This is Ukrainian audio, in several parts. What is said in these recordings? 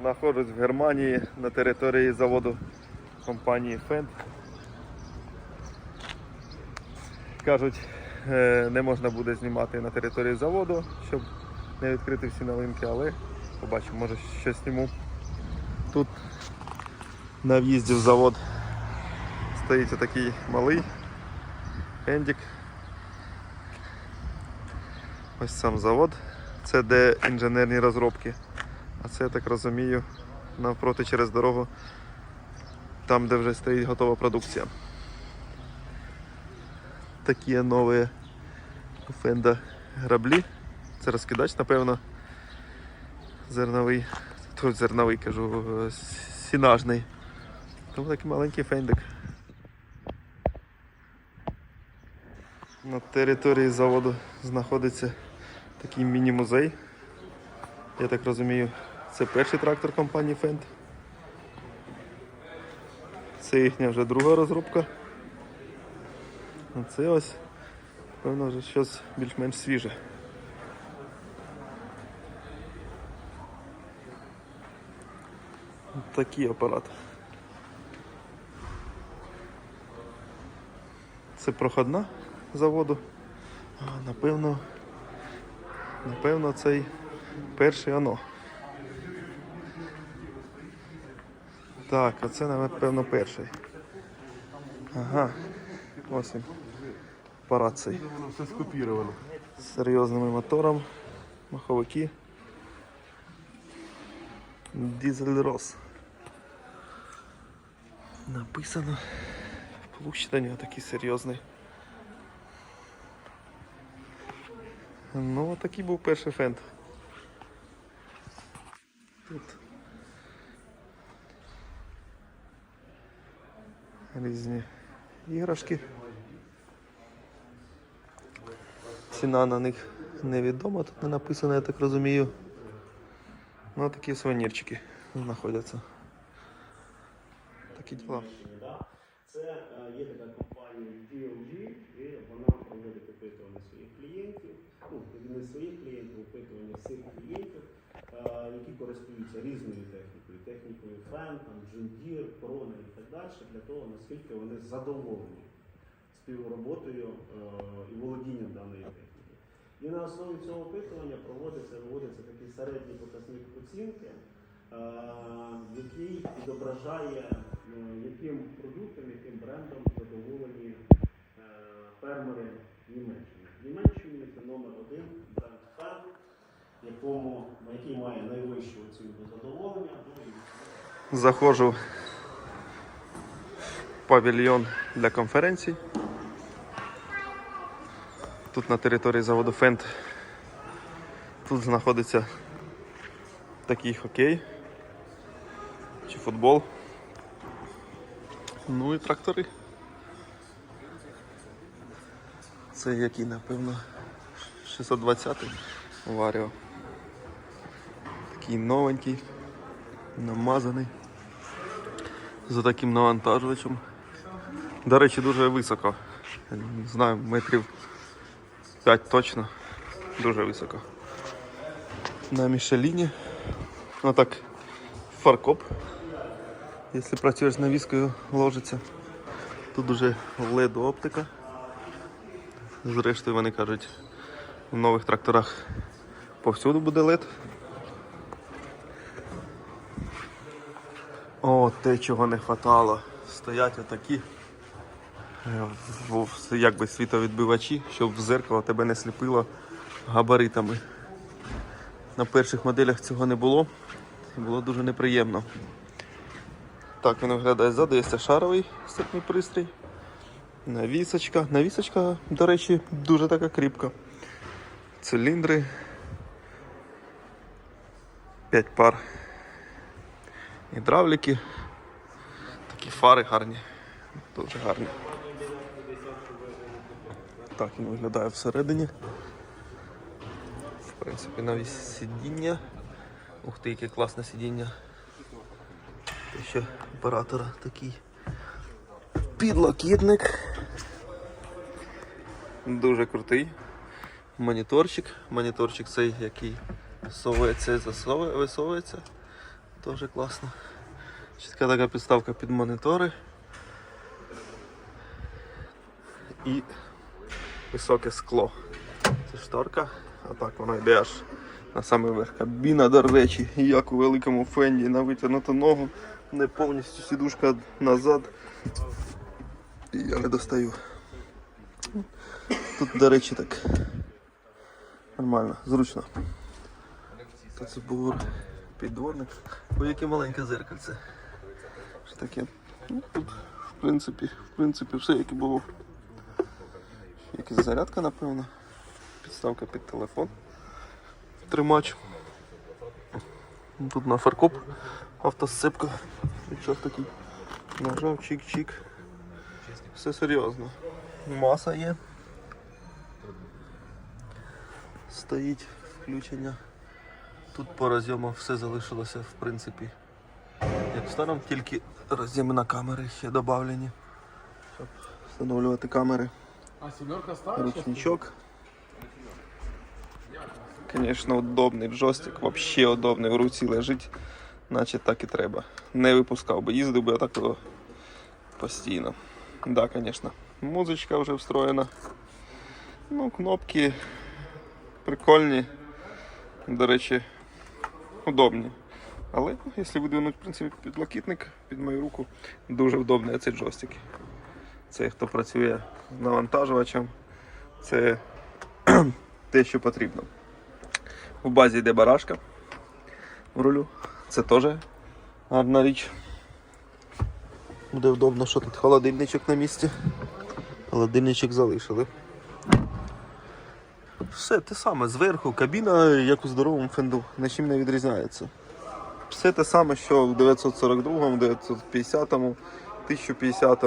Знаходжусь в Германії на території заводу компанії Фенд. Кажуть, е, не можна буде знімати на території заводу, щоб не відкрити всі новинки, але побачимо, може щось зніму. Тут на в'їзді в завод стоїть отакий малий фендик. Ось сам завод. Це де інженерні розробки. Це, я так розумію, навпроти через дорогу, там, де вже стоїть готова продукція. Такі нові Фенда граблі. Це розкидач, напевно, зерновий. Тут зерновий кажу, сінажний. Тому такий маленький фендик. На території заводу знаходиться такий міні-музей. Я так розумію, це перший трактор компанії Fendt. Це їхня вже друга розробка. А це ось, певно, вже щось більш-менш свіже. От Такий апарат. Це проходна заводу. А, напевно, напевно, цей перший оно. Так, оце, напевно, перший. Ага. Ось він. Апарат цей. Воно все скопіровано. З серйозним мотором. Маховики. Дізель Рос. Написано. Площадь у нього такий серйозний. Ну, такий був перший фенд. Тут різні іграшки. Ціна на них невідома, тут не написано, я так розумію. Ну, такі сувенірчики знаходяться. Такі діла. Да? Це е, є така компанія DLG, і вона проводить опитування своїх клієнтів, ну, не своїх клієнтів, опитування всіх клієнтів, е, які користуються різною технікою, технікою там, John Deere, і так далі, для того, наскільки вони задоволені співроботою е, і володінням даної техніки. І на основі цього опитування проводиться, виводиться такий середній показник оцінки, е, який відображає, е, яким продуктом, яким брендом задоволені фермери Німеччини. В Німеччині це номер один бренд ферм, якому, який має найвищу оцінку задоволення. Ну, Заходжу в павільйон для конференцій. Тут на території заводу Фенд. Тут знаходиться такий хокей чи футбол. Ну і трактори. Це який, напевно, 620-й Варіо. Такий новенький, намазаний за таким навантажувачем. До речі, дуже високо. Не знаю, метрів 5 точно. Дуже високо. На Мішеліні. Отак фаркоп. Якщо працюєш з навіскою, ложиться. Тут уже LED оптика. Зрештою, вони кажуть, в нових тракторах повсюду буде LED. О, те, чого не хватало. Стоять отакі е, якби світовідбивачі, щоб в зеркало тебе не сліпило габаритами. На перших моделях цього не було. Було дуже неприємно. Так він виглядає ззаду, є шаровий сипний пристрій. Навісочка. Навісочка, до речі, дуже така кріпка. Циліндри. 5 пар гідравліки. Такі фари гарні, дуже гарні. Так він виглядає всередині. В принципі, навіть сидіння. Ух ти, яке класне сидіння. Те ще оператора такий підлокітник. Дуже крутий. Моніторчик. Моніторчик цей, який всовується і засовує- висовується. Тоже класно. Чітка така підставка під монітори. І високе скло. Це шторка, а так воно йде аж на самий верх. Кабіна, до речі, як у великому фенді на витягнуту ногу, не повністю сідушка назад. І я не достаю. Тут, до речі, так. Нормально, зручно. Тут забур, піддворник. Ой, яке маленьке зеркальце. Що таке? Ну, тут, в принципі, в принципі, все як і було. Якась зарядка, напевно. Підставка під телефон. Тримач. Тут на фаркоп автосцепка. Нічого такий. Нажав, чик-чик. Все серйозно. Маса є. Стоїть включення. Тут по розйомах все залишилося в принципі. Як в старому, тільки роз'єми на камери ще додавлені. Щоб встановлювати камери. А семерка старая? Ручничок. Конечно, удобний джойстик, вообще удобний, в руці лежить, наче так і треба. Не випускав би, їздив би отак постійно. Да, конечно. Музичка вже встроєна. Ну, кнопки прикольні. До речі, удобні. Але якщо видвинуть, в принципі, підлокітник під мою руку, дуже удобний цей джойстик. Це хто працює з навантажувачем, це те, що потрібно. В базі йде барашка в рулю. Це теж гарна річ. Буде вдобно, що тут холодильничок на місці. Холодильничок залишили. Все те саме, зверху кабіна, як у здоровому фенду, нічим не відрізняється. Все те саме, що в 942, 950, 1050,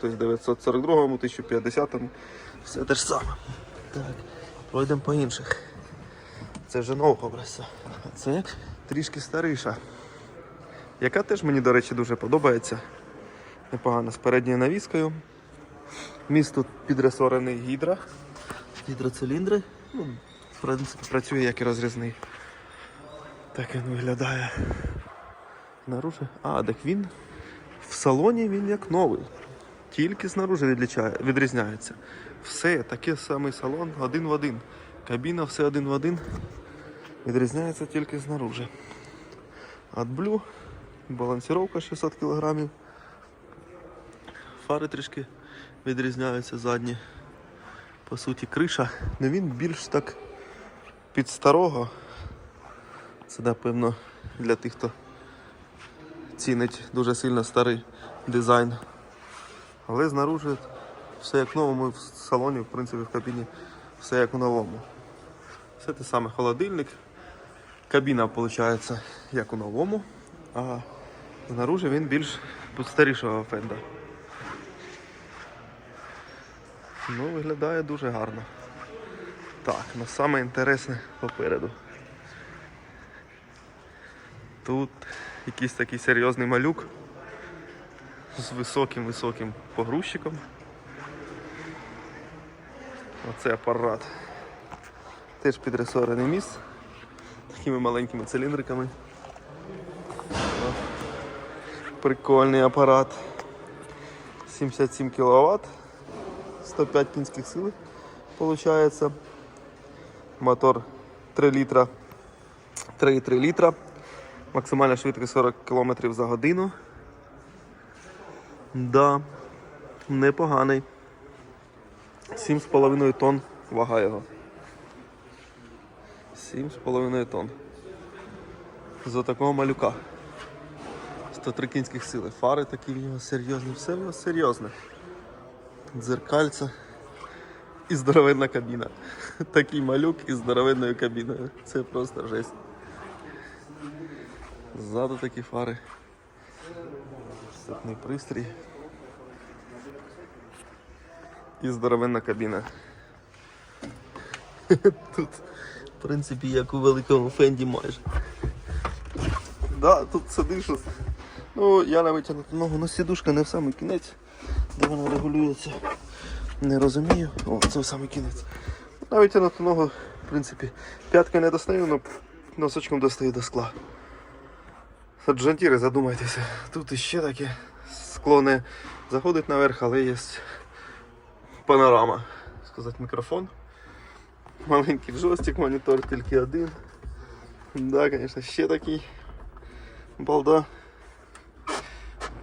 тобто 942, 1050, все те ж саме. Так, пройдемо по інших. Це вже нового образця. Це трішки старіша. Яка теж мені, до речі, дуже подобається. Непогано з передньою навіскою. Міст тут підресорений гідра. Гідроциліндри. Ну, в принципі, працює як і розрізний. Так він виглядає. Наружу. А, так він в салоні він як новий. Тільки знаружи відрізняється. Все, такий самий салон один в один. Кабіна все один в один. Відрізняється тільки знаружи. AdBlue, балансіровка 600 кг. Фари трішки відрізняються задні. По суті, криша. Ну він більш так під старого. Це напевно для тих, хто цінить дуже сильно старий дизайн. Але знаружи все як новому в салоні, в принципі, в кабіні все як у новому. Все те саме холодильник. Кабіна, виходить, як у новому, а знаружи він більш старішого фенда. Ну, виглядає дуже гарно. Так, ну саме інтересне попереду. Тут якийсь такий серйозний малюк з високим-високим погрузчиком. Оце апарат. Теж підресорений міст такими маленькими циліндриками. Прикольний апарат. 77 кВт, 105 кінських сил виходить. Мотор 3 літра, 3,3 літра. Максимальна швидкість 40 км за годину. Да, непоганий. 7,5 тонн вага його. 7,5 тонн. За такого малюка. 103 кінських сили. Фари такі в нього серйозні, все в нього серйозне. Дзеркальце і здоровенна кабіна. Такий малюк із здоровенною кабіною. Це просто жесть. Ззаду такі фари. Штатний пристрій. І здоровенна кабіна. Тут, в принципі, як у великому фенді майже. Да, тут сидиш. Ну, я на витягнуту ногу, ну сідушка не в самий кінець, де вона регулюється. Не розумію. О, це в самий кінець. На витягнуту ногу, в принципі, п'ятки не достаю, але носочком достаю до скла. Саджантіри, задумайтеся. Тут іще таке скло не заходить наверх, але є панорама. Сказати, мікрофон. Маленький джойстик, монітор тільки один. Да, звісно, ще такий. Балда.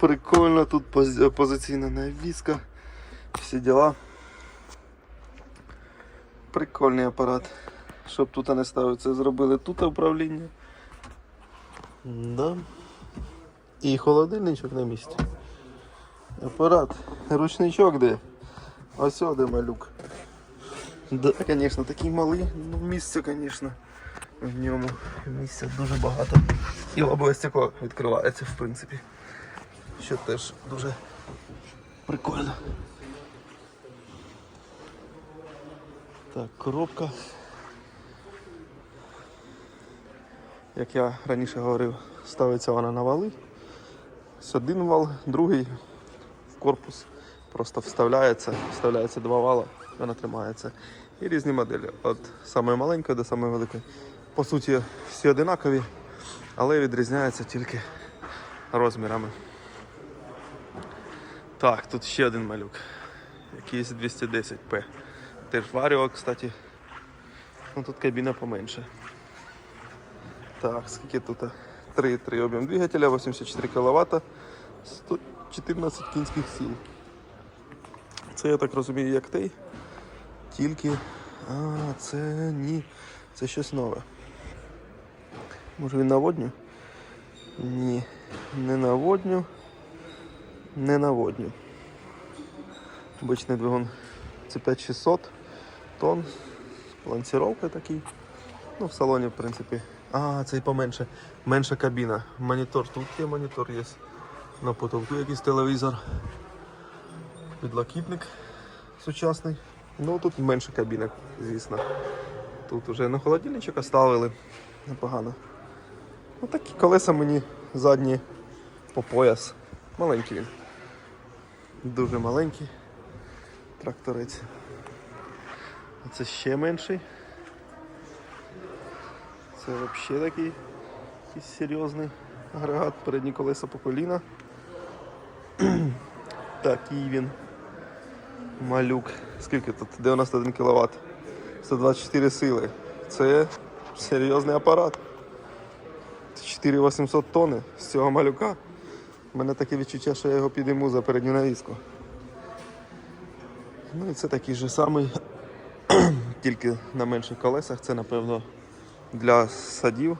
Прикольно, тут пози- позиційна навіска. Всі діла. Прикольний апарат. Щоб тут не ставиться, зробили тут управління. Да. І холодильничок на місці. Апарат. Ручничок де? Ось де малюк. Да, звісно, такий малий, ну місця, звісно, в ньому. Місця дуже багато. І лобове стекло відкривається, в принципі. Що теж дуже прикольно. Так, коробка. Як я раніше говорив, ставиться вона на вали. Ось один вал, другий в корпус просто вставляється, вставляється два вала, вона тримається. І різні моделі. Від самої маленької до самої великої. По суті, всі одинакові, але відрізняються тільки розмірами. Так, тут ще один малюк. Якийсь 210P. Теж варіо, кстати. Ну тут кабіна поменше. Так, скільки тут? 3,3 об'єм двигателя, 84 кВт, 114 кінських сил. Це я так розумію, як той. Тільки. А, це ні. Це щось нове. Може він на водню? Ні. Не на водню. Не на водню. Обичний двигун це 5600 тонн. Планціровка такий. Ну, в салоні, в принципі. А, цей поменше. Менша кабіна. Монітор тут є, монітор є. На потолку якийсь телевізор. Підлокітник сучасний. Ну тут менша кабіна, звісно. Тут вже на холодильничок оставили. Непогано. Такі колеса мені задні по пояс. Маленький він. Дуже маленький. Тракторець. А це ще менший. Це взагалі такий серйозний агрегат, передні колеса по коліна. Такий він. Малюк. Скільки тут? 91 кВт. 124 сили. Це серйозний апарат. 4800 тонн з цього малюка. У мене таке відчуття, що я його підійму за передню навіску. Ну і це такий же самий, тільки на менших колесах. Це напевно для садів.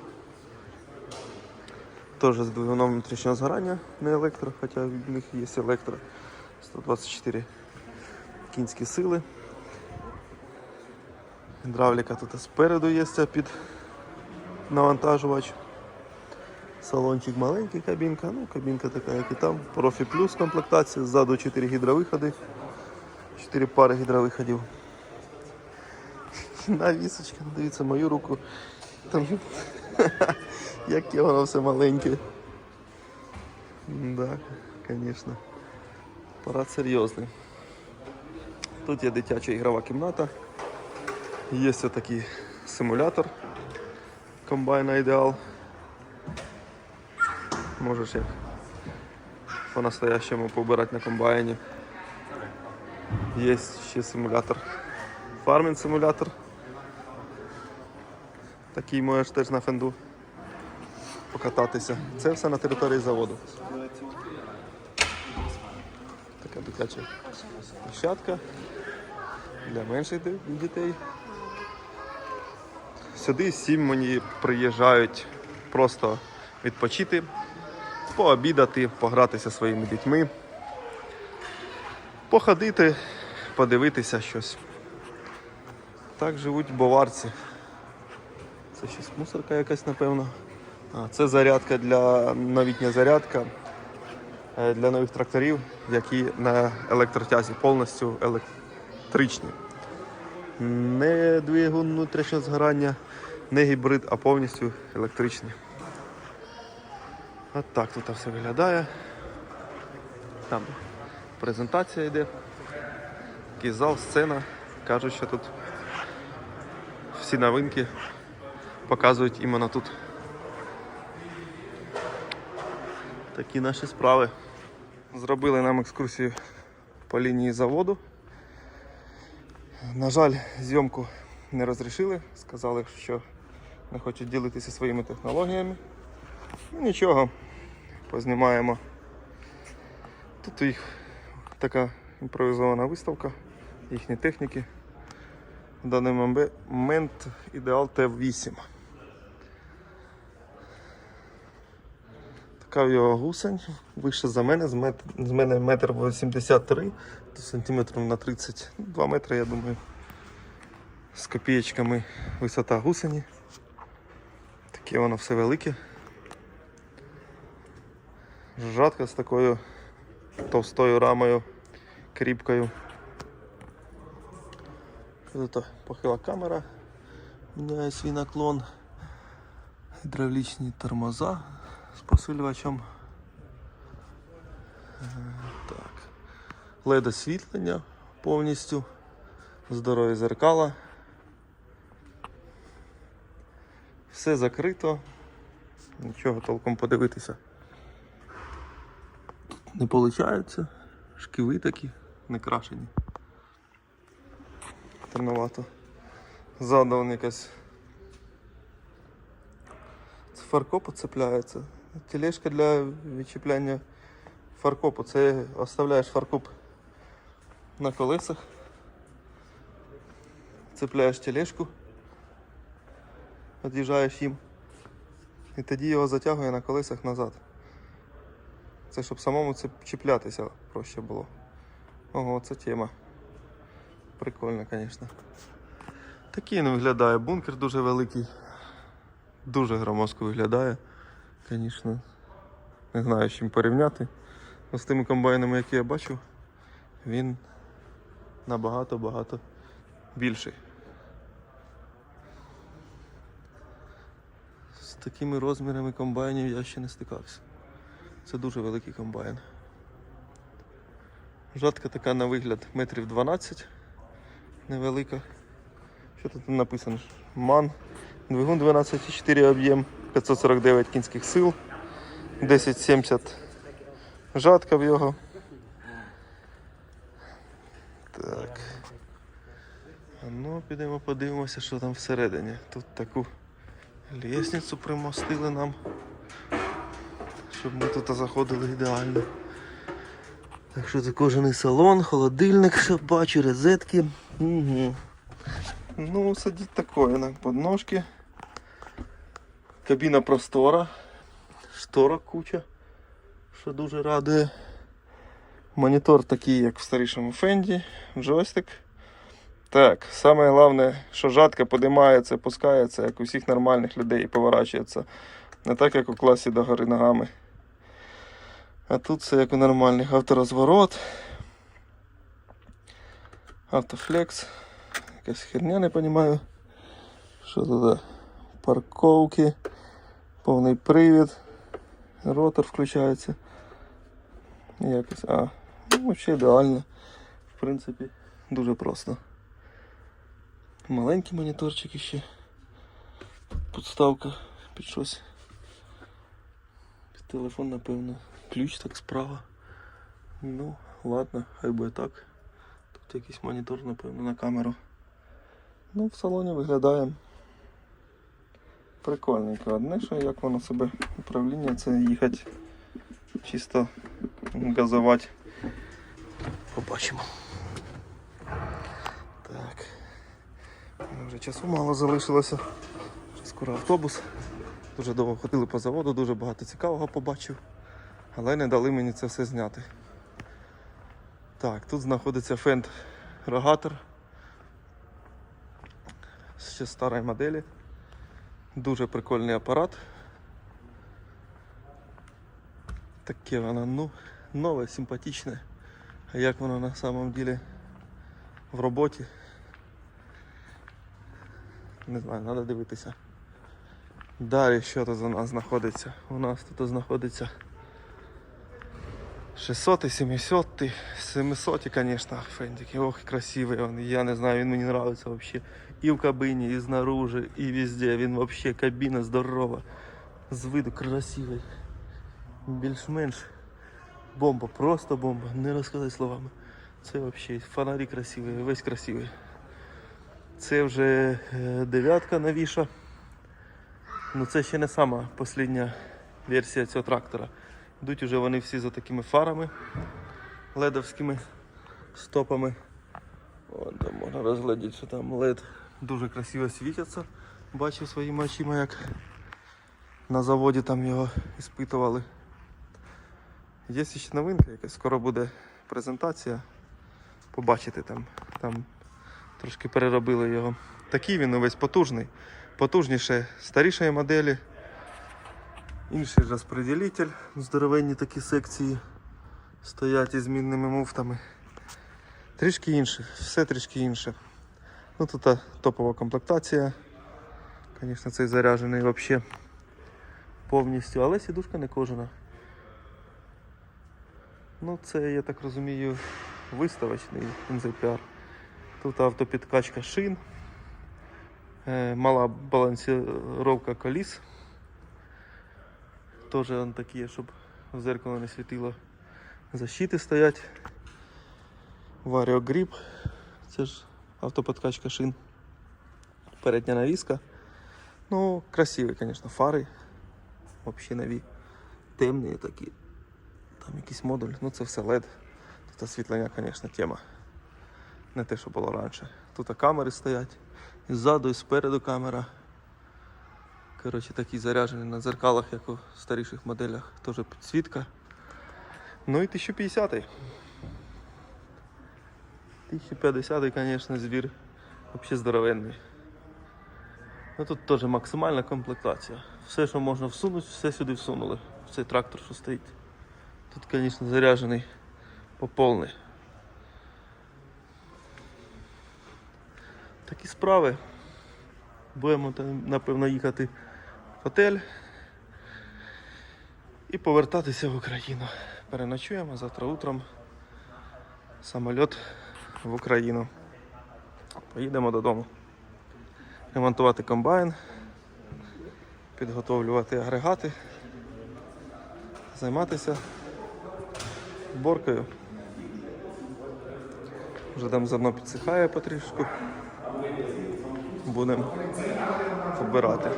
Теж з двигуном внутрішнього згорання, не електро, хоча в них є електро. 124 кінські сили. Гідравліка тут спереду є під навантажувач. Салончик маленький, кабінка, ну кабінка така, як і там. Профі плюс комплектація, ззаду 4 гідровиходи, 4 пари гідровиходів. Навісочка, дивіться мою руку. Там, яке воно все маленьке. Да, звісно. Апарат серйозний. Тут є дитяча ігрова кімната. Є ось такий симулятор комбайна ідеал. Можеш як по-настоящему побирати на комбайні. Є ще симулятор. Фармінг симулятор. Такий можеш теж на фенду покататися. Це все на території заводу. Така дитяча площадка для менших дітей. Сюди сім'ї приїжджають просто відпочити, пообідати, погратися своїми дітьми, походити, подивитися щось. Так живуть баварці. Це щось мусорка якась, напевно. А, це зарядка для новітня зарядка е, для нових тракторів, які на електротязі повністю електричні. Не двигун внутрішнього згорання, не гібрид, а повністю електричні. От так тут все виглядає. Там презентація йде. Такий зал, сцена. Кажуть, що тут всі новинки показують іменно тут. Такі наші справи. Зробили нам екскурсію по лінії заводу. На жаль, зйомку не розрішили. Сказали, що не хочуть ділитися своїми технологіями. Ну нічого, познімаємо. Тут їх така імпровізована виставка їхні техніки. В даний момент- ідеал Т8. Така в його гусень, вище за мене, з, мене метр 83 то сантиметрів на 30, 2 метри, я думаю. З копієчками висота гусені. Таке воно все велике. Жатка з такою товстою рамою, кріпкою. Тут похила камера, міняє свій наклон. Гідравлічні тормоза з посилювачем. Е, Так. LED освітлення повністю. Здорові зеркала. Все закрито. Нічого толком подивитися. Не виходить. Шківи такі не крашені. Темновато. Ззаду вон якась фаркопу цепляється. Тележка для відчіпляння фаркопу. Це оставляєш фаркоп на колесах. Цепляєш тележку, від'їжджаєш їм. І тоді його затягує на колесах назад. Це щоб самому це чіплятися проще було. Ого, це тема. Прикольно, звісно. Такий він виглядає. Бункер дуже великий. Дуже громоздко виглядає. Звісно. Не знаю, з чим порівняти. Но з тими комбайнами, які я бачу, він набагато-багато більший. З такими розмірами комбайнів я ще не стикався. Це дуже великий комбайн. Жатка така на вигляд метрів 12, невелика. Що тут написано? МАН. Двигун 12,4 об'єм, 549 кінських сил, 1070 жатка в його. Так. Ну, підемо подивимося, що там всередині. Тут таку лісницю примостили нам, щоб ми тут заходили ідеально. Так що це кожаний салон, холодильник, що бачу, розетки. Угу. Ну, сидіть такое на подножки. Кабіна простора. Шторок куча, що дуже радує. Монітор такий, як в старішому фенді, джойстик. Так, саме головне, що жатка подимається, опускається, як у всіх нормальних людей, і поворачується. Не так, як у класі догори ногами. А тут все як у нормальних авторозворот. Автофлекс. Якась херня, не розумію. Що тут? Парковки, повний привід, ротор включається. Якось. А, ну, взагалі ідеально. В принципі, дуже просто. Маленький моніторчик ще. Подставка під щось. Під телефон, напевно. Ключ так справа. Ну, ладно, хай буде так. Тут якийсь монітор, напевно, на камеру. Ну, в салоні виглядає прикольненько. Одне, що як воно себе управління, це їхати чисто газувати. Побачимо. Так. Вже часу мало залишилося. Вже скоро автобус. Дуже довго ходили по заводу, дуже багато цікавого побачив. Але не дали мені це все зняти. Так, тут знаходиться фенд рогатор ще старої моделі. Дуже прикольний апарат. Таке воно ну, нове, симпатичне. А як воно на самом деле в роботі? Не знаю, треба дивитися. Далі що тут за нас знаходиться? У нас тут знаходиться 600, 700, 700, конечно, фендики. Ох, красивый он. Я не знаю, він мені нравится вообще. І в кабині, і снаружи, і везде. Він вообще кабіна здорова. З виду красивий. більш-менш бомба, просто бомба, не розказати словами. Це взагалі фонарі красиві, весь красивий. Це вже е, дев'ятка новіша. Ну це ще не сама остання версія цього трактора. Йдуть уже вони всі за такими фарами ледовськими стопами. Вон там можна розглядіти, що там лед дуже красиво світяться. Бачив своїми очима, як на заводі там його іспитували. Є ще новинка якась, скоро буде презентація. Побачите там. Там трошки переробили його. Такий він увесь потужний. Потужніше старішої моделі. Інший розподілитель, здоровенні такі секції стоять із змінними муфтами. Трішки інше, все трішки інше. Ну тут топова комплектація. Звісно, цей заряджений взагалі повністю, але сідушка не кожана. Ну, це, я так розумію, виставочний NZPR. Тут автопідкачка шин, е, мала балансировка коліс. Теж он такі, щоб в зеркало не світило. Защити стоять. Vario Grip. Це ж автоподкачка шин. Передня навіска. Ну, красиві, звісно, фари. Взагалі нові. Темні такі. Там якийсь модуль, ну це все LED. Тут освітлення, звісно, тема. Не те, що було раніше. Тут камери стоять. І ззаду, і спереду камера. Коротше, такі заряджені на дзеркалах, як у старіших моделях. Теж підсвітка. Ну і 1050. 1050, звісно, звір. Взагалі здоровенний. Ну тут теж максимальна комплектація. Все, що можна всунути, все сюди всунули. В цей трактор, що стоїть. Тут, звісно, заряджений по повний. Такі справи. Будемо напевно, їхати готель і повертатися в Україну. Переночуємо завтра утром. Самольот в Україну. Поїдемо додому. Ремонтувати комбайн, підготовлювати агрегати, займатися боркою. Вже там зерно підсихає потрішку. Будемо обирати.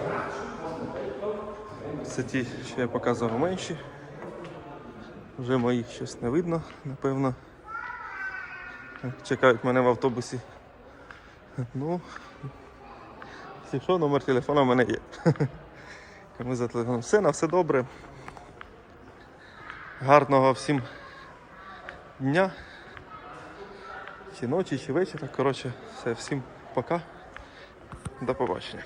Це ті, що я показував менші. Вже моїх щось не видно, напевно. Чекають мене в автобусі. Ну, якщо номер телефону в мене є. Кому за телефоном. Все, на все добре. Гарного всім дня. Чи ночі, чи вечора. Коротше, все, всім пока. До побачення.